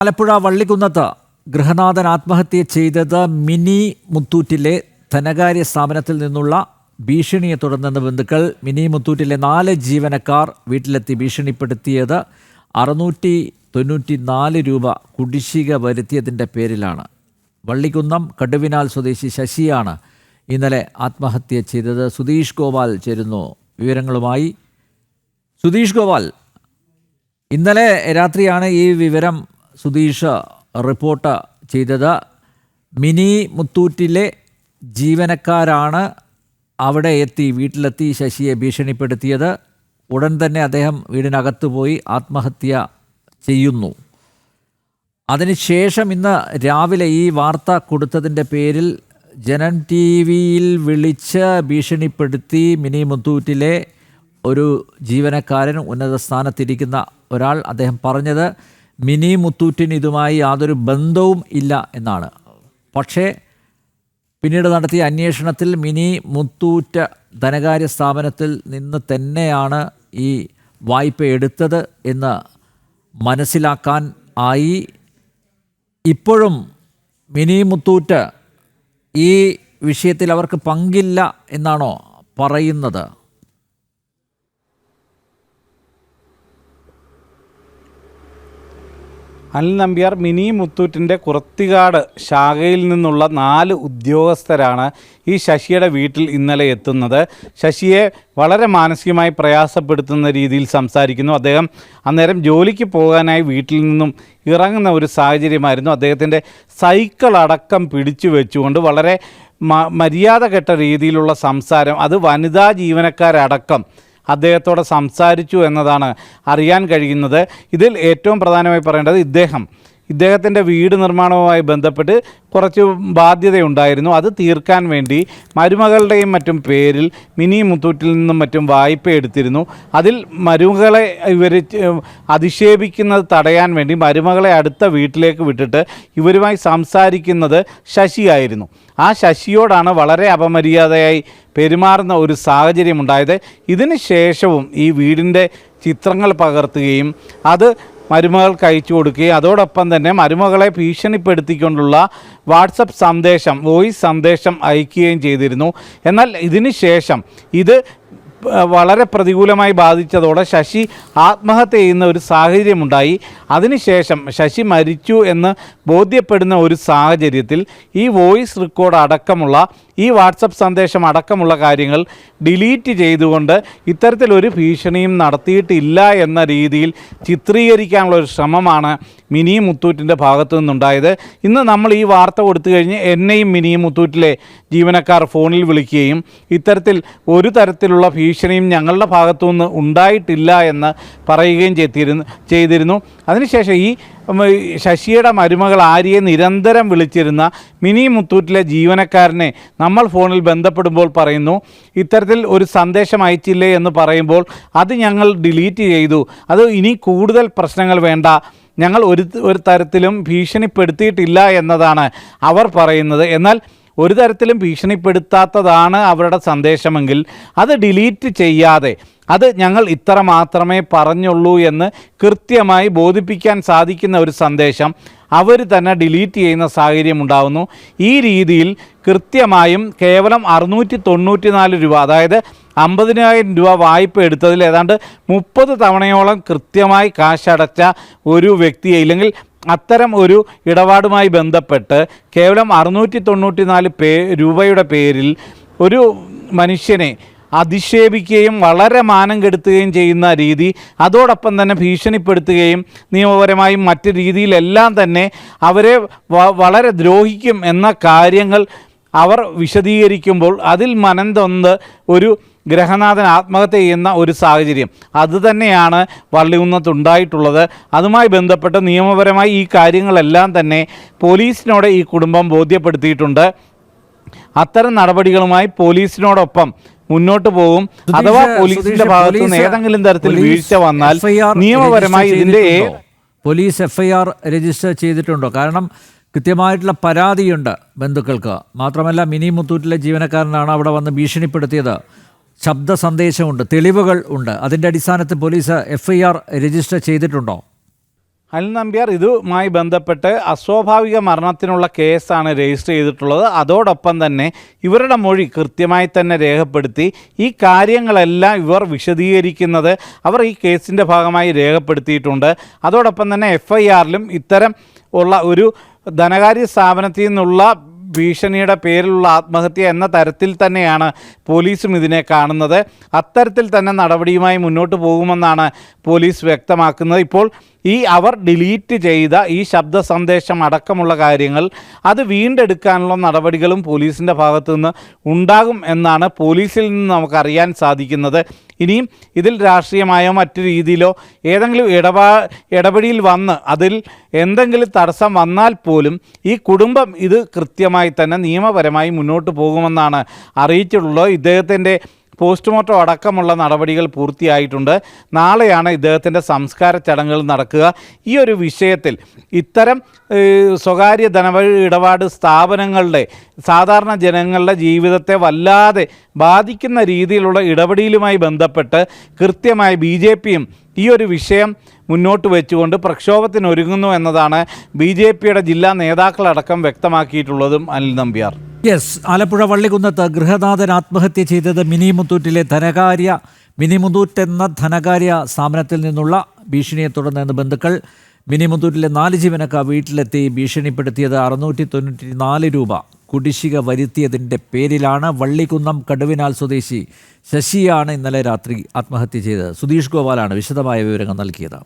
ആലപ്പുഴ വള്ളിക്കുന്നത്ത് ഗൃഹനാഥൻ ആത്മഹത്യ ചെയ്തത് മിനി മുത്തൂറ്റിലെ ധനകാര്യ സ്ഥാപനത്തിൽ നിന്നുള്ള ഭീഷണിയെ തുടർന്നെന്ന് ബന്ധുക്കൾ മിനി മുത്തൂറ്റിലെ നാല് ജീവനക്കാർ വീട്ടിലെത്തി ഭീഷണിപ്പെടുത്തിയത് അറുന്നൂറ്റി തൊണ്ണൂറ്റി നാല് രൂപ കുടിശ്ശിക വരുത്തിയതിന്റെ പേരിലാണ്. വള്ളിക്കുന്നം കടുവിനാൽ സ്വദേശി ശശിയാണ് ഇന്നലെ ആത്മഹത്യ ചെയ്തത്. സുധീഷ് ഗോപാൽ ചേരുന്നു വിവരങ്ങളുമായി. സുധീഷ് ഗോപാൽ ഇന്നലെ രാത്രിയാണ് ഈ വിവരം സുധീഷ് റിപ്പോർട്ട് ചെയ്തത് മിനി മുത്തൂറ്റിലെ ജീവനക്കാരാണ് അവിടെ എത്തി വീട്ടിലെത്തി ശശിയെ ഭീഷണിപ്പെടുത്തിയത്. ഉടൻ തന്നെ അദ്ദേഹം വീടിനകത്ത് പോയി ആത്മഹത്യ ചെയ്യുന്നു. അതിനുശേഷം ഇന്ന് രാവിലെ ഈ വാർത്ത കൊടുത്തതിന്റെ പേരിൽ ജനം ടി വിയിൽ വിളിച്ച് ഭീഷണിപ്പെടുത്തി മിനി മുത്തൂറ്റിലെ ഒരു ജീവനക്കാരൻ ഉന്നത സ്ഥാനത്തിരിക്കുന്ന ഒരാൾ അദ്ദേഹം പറഞ്ഞത് മിനി മുത്തൂറ്റിന് ഇതുമായി യാതൊരു ബന്ധവും ഇല്ല എന്നാണ്. പക്ഷേ പിന്നീട് നടത്തിയ അന്വേഷണത്തിൽ മിനി മുത്തൂറ്റ ധനകാര്യ സ്ഥാപനത്തിൽ നിന്ന് തന്നെയാണ് ഈ വായ്പ എടുത്തത് എന്ന് മനസ്സിലാക്കാൻ ആയി. ഇപ്പോഴും മിനി മുത്തൂറ്റ് ഈ വിഷയത്തിൽ അവർക്ക് പങ്കില്ല എന്നാണോ പറയുന്നത്? അനിൽ നമ്പ്യാർ മിനി മുത്തൂറ്റിന്റെ കുറത്തികാട് ശാഖയിൽ നിന്നുള്ള നാല് ഉദ്യോഗസ്ഥരാണ് ഈ ശശിയുടെ വീട്ടിൽ ഇന്നലെ എത്തുന്നത്. ശശിയെ വളരെ മാനസികമായി പ്രയാസപ്പെടുത്തുന്ന രീതിയിൽ സംസാരിക്കുന്നു. അദ്ദേഹം അന്നേരം ജോലിക്ക് പോകാനായി വീട്ടിൽ നിന്നും ഇറങ്ങുന്ന ഒരു സാഹചര്യമായിരുന്നു. അദ്ദേഹത്തിന്റെ സൈക്കിൾ അടക്കം പിടിച്ചു വെച്ചുകൊണ്ട് വളരെ മര്യാദ കെട്ട രീതിയിലുള്ള സംസാരം അത് വനിതാ ജീവനക്കാരടക്കം അദ്ദേഹത്തോട് സംസാരിച്ചു എന്നതാണ് അറിയാൻ കഴിയുന്നത്. ഇതിൽ ഏറ്റവും പ്രധാനമായി പറയേണ്ടത് ഇദ്ദേഹം ഇദ്ദേഹത്തിന്റെ വീട് നിർമ്മാണവുമായി ബന്ധപ്പെട്ട് കുറച്ച് ബാധ്യതയുണ്ടായിരുന്നു. അത് തീർക്കാൻ വേണ്ടി മരുമകളുടെയും മറ്റും പേരിൽ മിനി മുത്തൂറ്റിൽ നിന്നും മറ്റും വായ്പ എടുത്തിരുന്നു. അതിൽ മരുമകളെ ഇവർ അധിക്ഷേപിക്കുന്നത് തടയാൻ വേണ്ടി മരുമകളെ അടുത്ത വീട്ടിലേക്ക് വിട്ടിട്ട് ഇവരുമായി സംസാരിക്കുന്നത് ശശിയായിരുന്നു ആ ശശിയോടാണ് വളരെ അപമര്യാദയായി പെരുമാറുന്ന ഒരു സാഹചര്യമുണ്ടായത് ഇതിന് ശേഷവും ഈ വീടിന്റെ ചിത്രങ്ങൾ പകർത്തുകയും അത് മരുമകൾക്ക് അയച്ചു കൊടുക്കുകയും അതോടൊപ്പം തന്നെ മരുമകളെ ഭീഷണിപ്പെടുത്തിക്കൊണ്ടുള്ള വാട്സപ്പ് സന്ദേശം വോയിസ് സന്ദേശം അയക്കുകയും ചെയ്തിരുന്നു. എന്നാൽ ഇതിനു ശേഷം ഇത് വളരെ പ്രതികൂലമായി ബാധിച്ചതോടെ ശശി ആത്മഹത്യ ചെയ്യുന്ന ഒരു സാഹചര്യമുണ്ടായി. അതിനുശേഷം ശശി മരിച്ചു എന്ന് ബോധ്യപ്പെടുന്ന ഒരു സാഹചര്യത്തിൽ ഈ വോയിസ് റെക്കോർഡ് അടക്കമുള്ള ഈ വാട്സപ്പ് സന്ദേശം അടക്കമുള്ള കാര്യങ്ങൾ ഡിലീറ്റ് ചെയ്തുകൊണ്ട് ഇത്തരത്തിലൊരു ഭീഷണിയും നടത്തിയിട്ടില്ല എന്ന രീതിയിൽ ചിത്രീകരിക്കാനുള്ള ഒരു ശ്രമമാണ് മിനി മുത്തൂറ്റിന്റെ ഭാഗത്തു നിന്നുണ്ടായത്. ഇന്ന് നമ്മൾ ഈ വാർത്ത കൊടുത്തു കഴിഞ്ഞ് എന്നെയും മിനി മുത്തൂറ്റിലെ ജീവനക്കാർ ഫോണിൽ വിളിക്കുകയും ഇത്തരത്തിൽ ഒരു തരത്തിലുള്ള ഭീഷണിയും ഞങ്ങളുടെ ഭാഗത്തു നിന്ന് ഉണ്ടായിട്ടില്ല എന്ന് പറയുകയും ചെയ്തിരുന്നു ചെയ്തിരുന്നു. അതിനുശേഷം ഈ ശശിയുടെ മരുമകൾ ആര്യയെ നിരന്തരം വിളിച്ചിരുന്ന മിനി മുത്തൂറ്റിലെ ജീവനക്കാരനെ നമ്മൾ ഫോണിൽ ബന്ധപ്പെടുമ്പോൾ പറയുന്നു ഇത്തരത്തിൽ ഒരു സന്ദേശം അയച്ചില്ലേ? എന്ന് പറയുമ്പോൾ അത് ഞങ്ങൾ ഡിലീറ്റ് ചെയ്തു. അത് ഇനി കൂടുതൽ പ്രശ്നങ്ങൾ വേണ്ട. ഞങ്ങൾ ഒരു ഒരു തരത്തിലും ഭീഷണിപ്പെടുത്തിയിട്ടില്ല എന്നതാണ് അവർ പറയുന്നത്. എന്നാൽ ഒരു തരത്തിലും ഭീഷണിപ്പെടുത്താത്തതാണ് അവരുടെ സന്ദേശമെങ്കിൽ അത് ഡിലീറ്റ് ചെയ്യാതെ അത് ഞങ്ങൾ ഇത്ര മാത്രമേ പറഞ്ഞുള്ളൂ എന്ന് കൃത്യമായി ബോധിപ്പിക്കാൻ സാധിക്കുന്ന ഒരു സന്ദേശം അവർ തന്നെ ഡിലീറ്റ് ചെയ്യുന്ന സാഹചര്യം ഉണ്ടാകുന്നു ഈ രീതിയിൽ കൃത്യമായും കേവലം അറുന്നൂറ്റി തൊണ്ണൂറ്റി നാല് രൂപ അതായത് അമ്പതിനായിരം രൂപ വായ്പ എടുത്തതിൽ ഏതാണ്ട് മുപ്പത് തവണയോളം കൃത്യമായി കാശടച്ച ഒരു വ്യക്തിയെ ഇല്ലെങ്കിൽ അത്തരം ഒരു ഇടപാടുമായി ബന്ധപ്പെട്ട് കേവലം അറുന്നൂറ്റി തൊണ്ണൂറ്റി നാല് പേ രൂപയുടെ പേരിൽ ഒരു മനുഷ്യനെ അധിക്ഷേപിക്കുകയും വളരെ മാനം കെടുത്തുകയും ചെയ്യുന്ന രീതി അതോടൊപ്പം തന്നെ ഭീഷണിപ്പെടുത്തുകയും നിയമപരമായും മറ്റ് രീതിയിലെല്ലാം തന്നെ അവരെ വളരെ ദ്രോഹിക്കും എന്ന കാര്യങ്ങൾ അവർ വിശദീകരിക്കുമ്പോൾ അതിൽ മനം തൊന്ന് ഒരു ഗ്രഹനാഥൻ ആത്മഹത്യ ചെയ്യുന്ന ഒരു സാഹചര്യം. അതുതന്നെയാണ് വള്ളികുന്നത്തുണ്ടായിട്ടുള്ളത്. അതുമായി ബന്ധപ്പെട്ട് നിയമപരമായി ഈ കാര്യങ്ങളെല്ലാം തന്നെ പോലീസിനോട് ഈ കുടുംബം ബോധ്യപ്പെടുത്തിയിട്ടുണ്ട്. അത്തരം നടപടികളുമായി പോലീസിനോടൊപ്പം മുന്നോട്ട് പോകും. അഥവാ പോലീസിന്റെ ഭാഗത്ത് നിന്ന് ഏതെങ്കിലും തരത്തിൽ വീഴ്ച വന്നാൽ നിയമപരമായി ഇതിന്റെ പോലീസ് എഫ്ഐആർ രജിസ്റ്റർ ചെയ്തിട്ടുണ്ടോ? കാരണം കൃത്യമായിട്ടുള്ള പരാതിയുണ്ട് ബന്ധുക്കൾക്ക്. മാത്രമല്ല മിനി മുത്തൂറ്റിലെ ജീവനക്കാരനാണ് അവിടെ വന്ന് ഭീഷണിപ്പെടുത്തിയത്. ശബ്ദ സന്ദേശമുണ്ട് തെളിവുകൾ ഉണ്ട്. അതിന്റെ അടിസ്ഥാനത്തിൽ police F I R register ചെയ്തിട്ടുണ്ടോ? അനിൽ നമ്പ്യാർ ഇതുമായി ബന്ധപ്പെട്ട് അസ്വാഭാവിക മരണത്തിനുള്ള കേസാണ് രജിസ്റ്റർ ചെയ്തിട്ടുള്ളത്. അതോടൊപ്പം തന്നെ ഇവരുടെ മൊഴി കൃത്യമായി തന്നെ രേഖപ്പെടുത്തി. ഈ കാര്യങ്ങളെല്ലാം ഇവർ വിശദീകരിക്കുന്നത് അവർ ഈ കേസിന്റെ ഭാഗമായി രേഖപ്പെടുത്തിയിട്ടുണ്ട്. അതോടൊപ്പം തന്നെ എഫ് ഐ ആറിലും ഇത്തരം ഉള്ള ഒരു ധനകാര്യ സ്ഥാപനത്തിൽ നിന്നുള്ള ഭീഷണിയുടെ പേരിലുള്ള ആത്മഹത്യ എന്ന തരത്തിൽ തന്നെയാണ് പോലീസും ഇതിനെ കാണുന്നത്. അത്തരത്തിൽ തന്നെ നടപടിയുമായി മുന്നോട്ട് പോകുമെന്നാണ് പോലീസ് വ്യക്തമാക്കുന്നത്. ഇപ്പോൾ ഈ അവർ ഡിലീറ്റ് ചെയ്ത ഈ ശബ്ദ സന്ദേശം അടക്കമുള്ള കാര്യങ്ങൾ അത് വീണ്ടെടുക്കാനുള്ള നടപടികളും പോലീസിന്റെ ഭാഗത്തു നിന്ന് ഉണ്ടാകും എന്നാണ് പോലീസിൽ നിന്ന് നമുക്കറിയാൻ സാധിക്കുന്നത്. ഇനിയും ഇതിൽ രാഷ്ട്രീയമായോ മറ്റു രീതിയിലോ ഏതെങ്കിലും ഇടപാ ഇടപെടിയിൽ വന്ന് അതിൽ എന്തെങ്കിലും തടസ്സം വന്നാൽ പോലും ഈ കുടുംബം ഇത് കൃത്യമായി തന്നെ നിയമപരമായി മുന്നോട്ട് പോകുമെന്നാണ് അറിയിച്ചിട്ടുള്ളത്. ഇദ്ദേഹത്തിന്റെ പോസ്റ്റ്മോർട്ടം അടക്കമുള്ള നടപടികൾ പൂർത്തിയായിട്ടുണ്ട്. നാളെയാണ് ഇദ്ദേഹത്തിന്റെ സംസ്കാര ചടങ്ങുകൾ നടക്കുക. ഈ ഒരു വിഷയത്തിൽ ഇത്തരം സ്വകാര്യ ധനവഴി ഇടപാട് സ്ഥാപനങ്ങളുടെ സാധാരണ ജനങ്ങളുടെ ജീവിതത്തെ വല്ലാതെ ബാധിക്കുന്ന രീതിയിലുള്ള ഇടപെടലുമായി ബന്ധപ്പെട്ട് കൃത്യമായി ബി ജെ പിയും ഈ ഒരു വിഷയം മുന്നോട്ട് വെച്ചുകൊണ്ട് പ്രക്ഷോഭത്തിനൊരുങ്ങുന്നു എന്നതാണ് ബി ജെ പിയുടെ ജില്ലാ നേതാക്കളടക്കം വ്യക്തമാക്കിയിട്ടുള്ളതും അനിൽ നമ്പ്യാർ. യെസ് ആലപ്പുഴ വള്ളികുന്നത്ത് ഗൃഹനാഥൻ ആത്മഹത്യ ചെയ്തത് മിനി മുത്തൂറ്റിലെ ധനകാര്യ. മിനി മുത്തൂറ്റ് എന്ന ധനകാര്യ സ്ഥാപനത്തിൽ നിന്നുള്ള ഭീഷണിയെ തുടർന്ന് ബന്ധുക്കൾ മിനി മുത്തൂറ്റിലെ നാല് ജീവനക്കാർ വീട്ടിലെത്തി ഭീഷണിപ്പെടുത്തിയത് അറുന്നൂറ്റി തൊണ്ണൂറ്റി നാല് രൂപ കുടിശ്ശിക വരുത്തിയതിന്റെ പേരിലാണ് വള്ളിക്കുന്നം കടുവിനാൽ സ്വദേശി ശശിയാണ് ഇന്നലെ രാത്രി ആത്മഹത്യ ചെയ്തത്. സുധീഷ് ഗോപാലാണ് വിശദമായ വിവരങ്ങൾ നൽകിയത്.